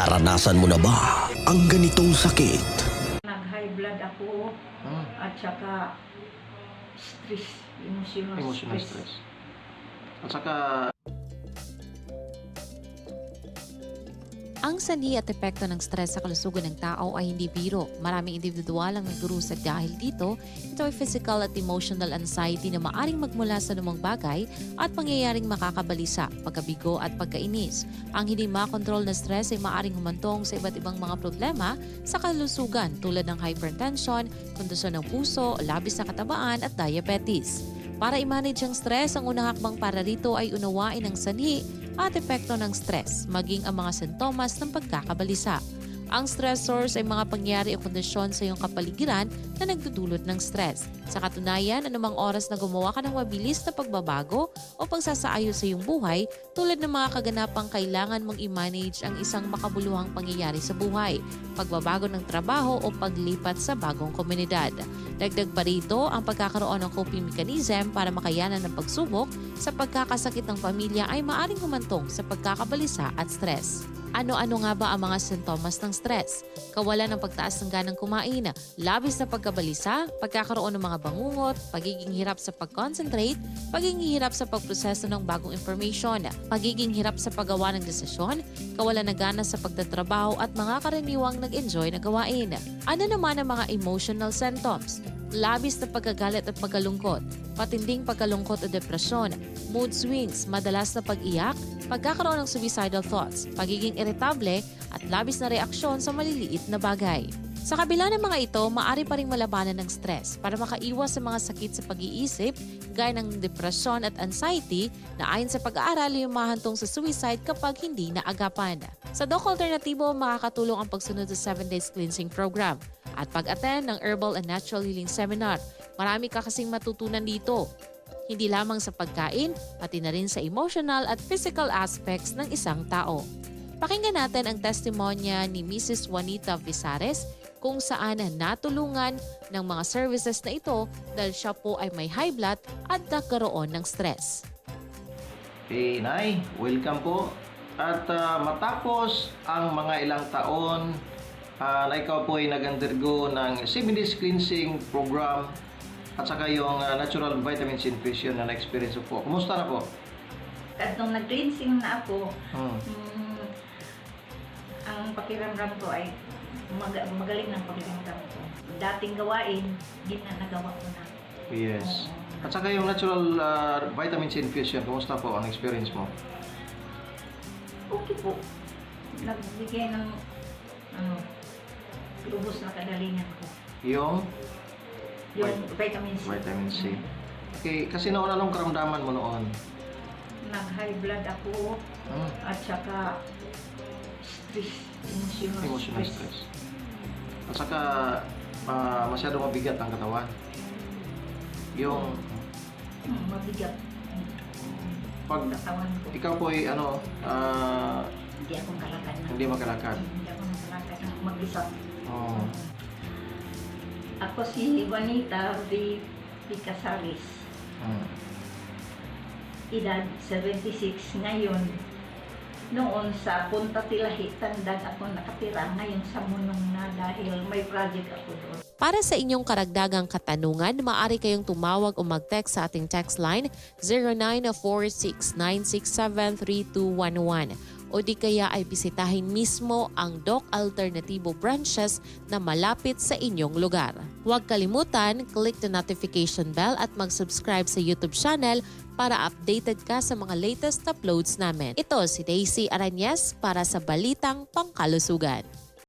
Naranasan mo na ba ang ganitong sakit? Nag-high blood ako Hmm, at saka stress, emotional, emotional stress. stress. At saka, Ang sanhi at epekto ng stress sa kalusugan ng tao ay hindi biro. Maraming individual ang nagdurusa dahil dito. Ito ay physical at emotional anxiety na maaring magmula sa lumang bagay at pangyayaring makakabalisa, pagkabigo at pagkainis. Ang hindi makontrol na stress ay maaring humantong sa iba't ibang mga problema sa kalusugan tulad ng hypertension, kondisyon ng puso, labis na katabaan at diabetes. Para i-manage ang stress, ang unang hakbang para rito ay unawain ang sanhi at epekto ng stress, maging ang mga sintomas ng pagkakabalisa. Ang stressors ay mga pangyari o kondisyon sa iyong kapaligiran na nagdudulot ng stress. Sa katunayan, anumang oras na gumawa ka ng mabilis na pagbabago o pagsasaayos sa iyong buhay, tulad ng mga kaganapang kailangan mong i-manage ang isang makabuluhang pangyayari sa buhay, pagbabago ng trabaho o paglipat sa bagong komunidad. Dagdag pa rito ang pagkakaroon ng coping mechanism para makayanan ng pagsubok sa pagkakasakit ng pamilya ay maaring humantong sa pagkakabalisa at stress. Ano-ano nga ba ang mga sintomas ng stress? Kawalan ng pagtaas ng ganang kumain, labis na pagkabalisa, pagkakaroon ng mga bangungot, pagiging hirap sa pag-concentrate, pagiging hirap sa pagproseso ng bagong information, pagiging hirap sa paggawa ng desisyon, kawalan ng gana sa pagtatrabaho at mga karaniwang nag-enjoy na gawain. Ano naman ang mga emotional symptoms? Labis na pagkagalit at pagkalungkot, patinding pagkalungkot o depresyon, mood swings, madalas na pag-iyak, pagkakaroon ng suicidal thoughts, pagiging iritable at labis na reaksyon sa maliliit na bagay. Sa kabila ng mga ito, maaari pa rin malabanan ng stress para makaiwas sa mga sakit sa pag-iisip gaya ng depresyon at anxiety na ayon sa pag-aaral ay humahantong sa suicide kapag hindi naagapan. Sa Doc Alternatibo, makakatulong ang pagsunod sa 7 Days Cleansing Program at pag-attend ng Herbal and Natural Healing Seminar. Marami ka kasing matutunan dito. Hindi lamang sa pagkain, pati na rin sa emotional at physical aspects ng isang tao. Pakinggan natin ang testimonya ni Mrs. Juanita Visares kung saan natulungan ng mga services na ito dahil siya po ay may high blood at nagkaroon ng stress. kay Nay, welcome po. At ah, matapos ang mga ilang taon ah, na ikaw po ay nag-undergo ng 7 days cleansing program at saka yung ah, natural vitamins infusion na na-experience po. Kumusta na po? At nung nag-cleansing na ako, Hmm. mm, ang pakiramdam ko ay mag- magaling ng pakiramdam ko. Dating gawain, di na nagawa ko na. Yes. Oo. At saka yung natural ah, vitamins infusion, kumusta po ang experience mo? Okay po. Nagbigay ng ano, lubos na kadalingan ko. Yung Yung vitamin C. vitamin C. Okay, kasi noon anong karamdaman mo noon? Nag-high blood ako Hmm. at saka stress, emotional, Emotional stress. At saka ah, masyado mabigat ang katawan. Yung mabigat pag katawan ko. ikaw po ay ano, ah, Hindi ako kalakad na. hindi makalakad. Hindi ako makalakad mag-isa. Oh. Ako si Juanita V. Picasalis. Hmm. Edad 76 ngayon. Noon sa Punta Tilahi, Tandag ako nakatira. Ngayon sa Munong na dahil may project ako doon. Para sa inyong karagdagang katanungan, maaari kayong tumawag o mag-text sa ating text line 0946-967-3211 o di kaya ay bisitahin mismo ang Doc Alternativo branches na malapit sa inyong lugar. Huwag kalimutan, click the notification bell at mag-subscribe sa YouTube channel para updated ka sa mga latest uploads namin. Ito si Daisy Aranyes para sa Balitang Pangkalusugan.